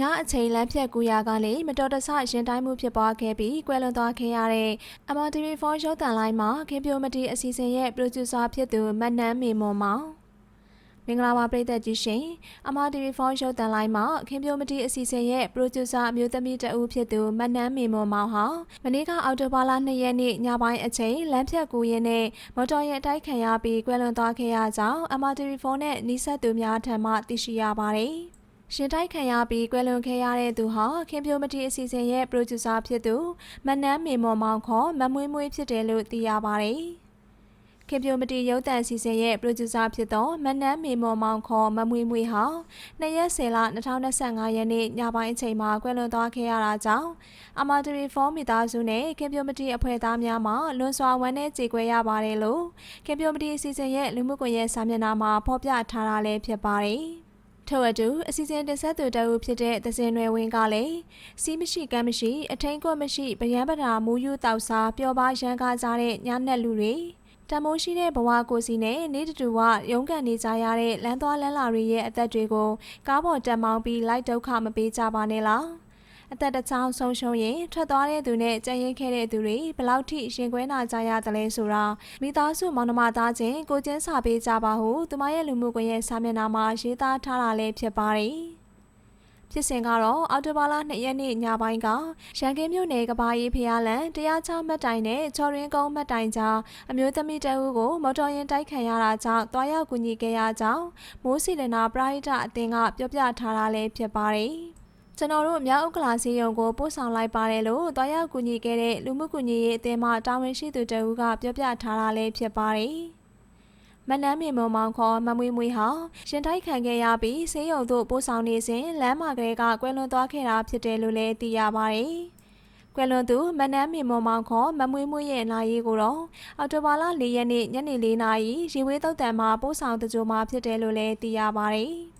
ညအချိန်လမ်းဖြတ်ကူရာကနေမတော်တဆရင်တိုင်းမှုဖြစ်ပွားခဲ့ပြီးကွယ်လွန်သွားခဲ့ရတဲ့ MRTV4 ရုပ်သံလိုင်းမှာခင်ပြိုမတီအစီအစဉ်ရဲ့ပရိုဂျူဆာဖြစ်သူမတ်နန်းမေမွန်မောင်မင်္ဂလာပါပရိသတ်ကြီးရှင် MRTV4 ရုပ်သံလိုင်းမှာခင်ပြိုမတီအစီအစဉ်ရဲ့ပရိုဂျူဆာအမျိုးသမီးတဦးဖြစ်သူမတ်နန်းမေမွန်မောင်ဟာမနေ့ကအောက်တိုဘာလ2ရက်နေ့ညပိုင်းအချိန်လမ်းဖြတ်ကူရင်းနဲ့မော်တော်ယာဉ်အတိုက်ခံရပြီးကွယ်လွန်သွားခဲ့ရကြောင်း MRTV4 နဲ့နှိဆက်သူများထံမှသိရှိရပါတယ်။ ရှင်တိုက်ခံရပြီးကွယ်လွန်ခဲ့ရတဲ့သူဟာခင်ပြိုမတီအစီအစဉ်ရဲ့ပရိုဂျူဆာဖြစ်သူမတ်နန်းမေမော်မောင်ခေါ်မမွေးမွေးဖြစ်တယ်လို့သိရပါတယ်။ခင်ပြိုမတီရုပ်သံအစီအစဉ်ရဲ့ပရိုဂျူဆာဖြစ်သောမတ်နန်းမေမော်မောင်ခေါ်မမွေးမွေးဟာ2ရက်10လ2025ရက်နေ့ညပိုင်းအချိန်မှာကွယ်လွန်သွားခဲ့ရတာကြောင့်အမာတရီဖောမိသားစုနဲ့ခင်ပြိုမတီအဖွဲ့သားများမှလွန်စွာဝမ်းနည်းကြေကွဲရပါတယ်လို့ခင်ပြိုမတီအစီအစဉ်ရဲ့လူမှုကွန်ရက်စာမျက်နှာမှာဖော်ပြထားတာလည်းဖြစ်ပါတယ်။ ထို့အတူအစီအစဉ်တင်ဆက်သူတအုပ်ဖြစ်တဲ့သစင်ရွယ်ဝင်းကလည်းစီးမရှိကမ်းမရှိ အထင်းကွက်မရှိဗယံပဓာမူယူတောက်စားပျော်ပါရန်ကားကြတဲ့ညနက်လူတွေတမိုးရှိတဲ့ဘဝကိုစီနဲ့နေတတူဝရုန်းကန်နေကြရတဲ့လမ်းသွားလမ်းလာတွေရဲ့အသက်တွေကိုကားပေါ်တက်မောင်းပြီးလိုက်ဒုက္ခမပေးကြပါနဲ့လား အသက်တစ်ချောင်းဆုံးရှုံးရင်ထွက်သွားတဲ့သူနဲ့ကြံရင်ခဲ့တဲ့သူတွေဘယ်လောက်ထိရှင်ခွဲနာကြရတယ်လဲဆိုတာမိသားစုမောင်နှမသားချင်းကိုချင်းစာပေးကြပါဟုသူမရဲ့လူမှုကွန်ရက်စာမျက်နှာမှာရေးသားထားတာလည်းဖြစ်ပါတယ်။ဖြစ်စဉ်ကတော့အော်တိုဘာလ2ရက်နေ့ညပိုင်းကရန်ကင်းမြို့နယ်ကဘာရီဖျားလန်တရားချမှတ်တိုင်နဲ့ချော်ရင်ကုန်းမှတ်တိုင်ကြားအမျိုးသမီးတအုပ်ကိုမော်တော်ယာဉ်တိုက်ခံရတာကြောင့်တွားရောက်ကူညီခဲ့ရကြောင်းမိုးစီလနာပရိုက်တာအသင်းကပြောပြထားတာလည်းဖြစ်ပါတယ်။ ကျွန်တော်တို့မြောက်ဥက္ကလာစီယုံကိုပို့ဆောင်လိုက်ပါတယ်လို့တွားရောက်ကူညီခဲ့တဲ့လူမှုကူညီရေးအသင်းမှတာဝန်ရှိသူတအုပ်ကပြောပြထားတာလည်းဖြစ်ပါတယ်။မနန်းမေမုံမောင်ခေါ်မမွေးမွေးဟာရင်တိုက်ခံခဲ့ရပြီးဆေးရုံသို့ပို့ဆောင်နေစဉ်လမ်းမှာကလေးကကွယ်လွန်သွားခဲ့တာဖြစ်တယ်လို့လည်းသိရပါတယ်။ကွယ်လွန်သူမနန်းမေမုံမောင်ခေါ်မမွေးမွေးရဲ့နာရီကိုတော့အော်တိုဘာလ၄ရက်နေ့ညနေ၄နာရီရေဝေးတုတ်တံမှာပို့ဆောင်တကြိုမှာဖြစ်တယ်လို့လည်းသိရပါတယ်။